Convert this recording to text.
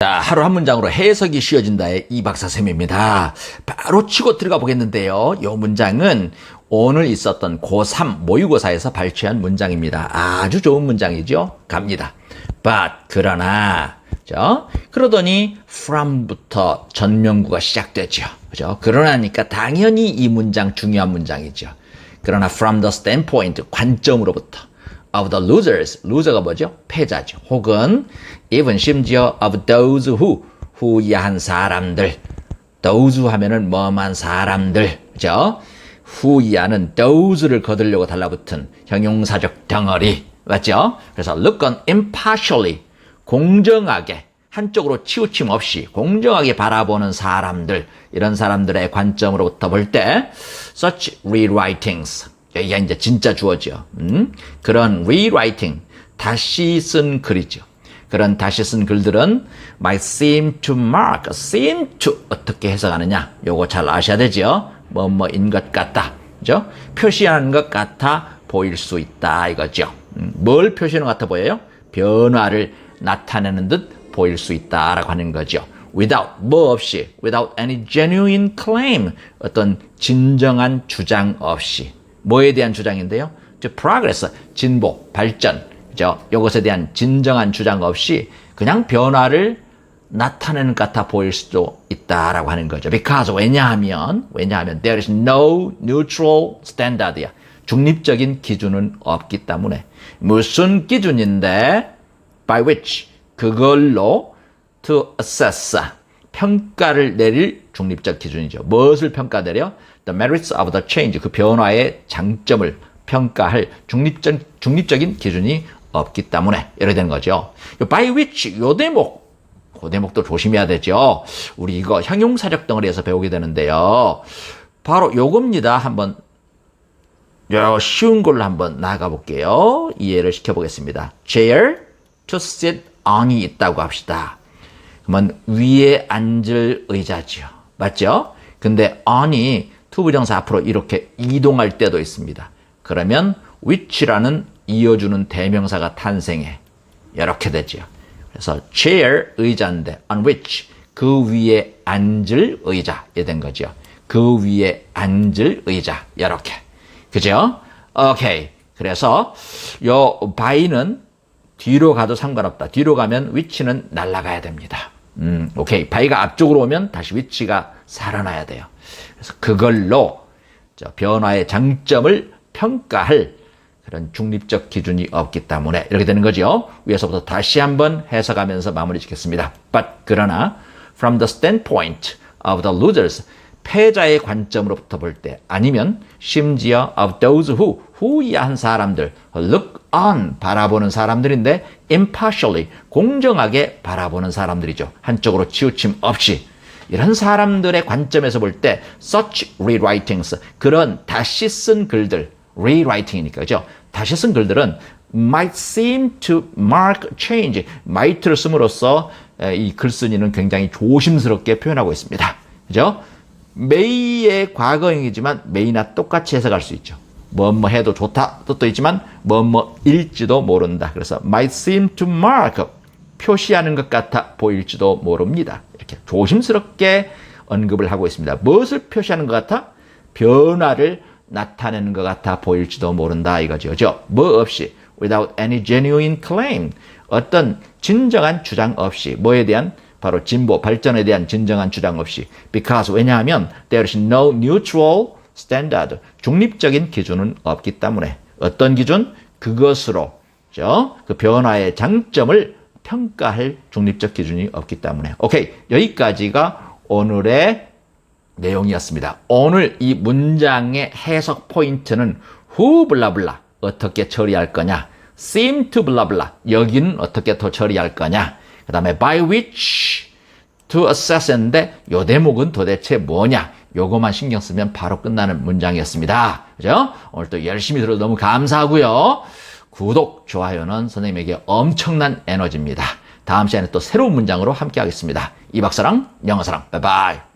자, 하루 한 문장으로 해석이 쉬워진다의 이 박사 쌤입니다. 바로 치고 들어가 보겠는데요. 이 문장은 오늘 있었던 고3 모의고사에서 발췌한 문장입니다. 아주 좋은 문장이죠. 갑니다. But 그러나 그죠? 그러더니 from부터 전명구가 시작되죠. 그죠? 그러나니까 당연히 이 문장 중요한 문장이죠. 그러나 from the standpoint 관점으로부터 of the losers, loser가 뭐죠? 패자죠. 혹은 even 심지어 of those who, 후야한 사람들. those 하면은 뭐만 사람들, 그죠? 후야는 those를 거두려고 달라붙은 형용사적 덩어리, 맞죠? 그래서 look on impartially, 공정하게, 한쪽으로 치우침 없이 공정하게 바라보는 사람들, 이런 사람들의 관점으로부터 볼 때, such rewritings, 여기가 이제 진짜 주어죠. 음? 그런 rewriting, 다시 쓴 글이죠. 그런 다시 쓴 글들은 might seem to mark, seem to 어떻게 해석하느냐? 요거 잘 아셔야 되죠. 뭐뭐인 것 같다. 그죠? 표시하는 것 같아 보일 수 있다 이거죠. 음, 뭘 표시하는 것 같아 보여요? 변화를 나타내는 듯 보일 수 있다라고 하는 거죠. without 뭐 없이 without any genuine claim 어떤 진정한 주장 없이 뭐에 대한 주장인데요? 저 progress 진보 발전 그죠? 이것에 대한 진정한 주장 없이 그냥 변화를 나타내는 것 같아 보일 수도 있다라고 하는 거죠. Because 왜냐하면 왜냐하면 there is no neutral standard야. 중립적인 기준은 없기 때문에 무슨 기준인데 by which 그걸로 to assess 평가를 내릴 중립적 기준이죠. 무엇을 평가 내려? The merits of the change 그 변화의 장점을 평가할 중립적 중립적인 기준이 없기 때문에 이렇게 되는 거죠. by which 요 대목 그 대목도 조심해야 되죠. 우리 이거 형용사적 덩어리에서 배우게 되는데요. 바로 요겁니다. 한번 요 쉬운 걸로 한번 나가 볼게요. 이해를 시켜보겠습니다. chair to sit on이 있다고 합시다. 그러면 위에 앉을 의자죠. 맞죠? 근데 on이 투부정사 앞으로 이렇게 이동할 때도 있습니다. 그러면 which라는 이어주는 대명사가 탄생해. 이렇게 되죠. 그래서 chair 의자인데 on which 그 위에 앉을 의자 이된 거죠. 그 위에 앉을 의자 이렇게 그죠? 오케이. 그래서 요 by는 뒤로 가도 상관없다. 뒤로 가면 위치는 날아가야 됩니다. 음, 오케이. by가 앞쪽으로 오면 다시 위치가 살아나야 돼요. 그래서 그걸로 저 변화의 장점을 평가할 그런 중립적 기준이 없기 때문에 이렇게 되는 거죠. 위에서부터 다시 한번 해석하면서 마무리 짓겠습니다. But 그러나 from the standpoint of the losers 패자의 관점으로부터 볼 때 아니면 심지어 of those who 후이한 사람들 look on 바라보는 사람들인데 impartially 공정하게 바라보는 사람들이죠. 한쪽으로 치우침 없이 이런 사람들의 관점에서 볼 때 such rewritings 그런 다시 쓴 글들 rewriting이니까 그죠? 다시 쓴 글들은 might seem to mark change might를 씀으로써 이 글쓴이는 굉장히 조심스럽게 표현하고 있습니다. 그죠? May의 과거형이지만 may나 똑같이 해석할 수 있죠. 뭐뭐 해도 좋다 뜻도 있지만 뭐뭐일지도 모른다. 그래서 might seem to mark 표시하는 것 같아 보일지도 모릅니다. 이렇게 조심스럽게 언급을 하고 있습니다. 무엇을 표시하는 것 같아? 변화를 나타내는 것 같아 보일지도 모른다 이거죠. 뭐 없이 without any genuine claim 어떤 진정한 주장 없이 뭐에 대한 바로 진보 발전에 대한 진정한 주장 없이. Because 왜냐하면 there is no neutral standard. 중립적인 기준은 없기 때문에. 어떤 기준? 그것으로? 그 변화의 장점을 평가할 중립적 기준이 없기 때문에. 오케이. 여기까지가 오늘의 내용이었습니다. 오늘 이 문장의 해석 포인트는 who 블라블라 어떻게 처리할 거냐? seem to 블라블라 여기는 어떻게 더 처리할 거냐 그 다음에 by which to assess인데 요 대목은 도대체 뭐냐 요거만 신경 쓰면 바로 끝나는 문장이었습니다. 그죠? 오늘 또 열심히 들어 너무 감사하고요. 구독, 좋아요는 선생님에게 엄청난 에너지입니다. 다음 시간에 또 새로운 문장으로 함께 하겠습니다. 이 박사랑 영어사랑 바이바이.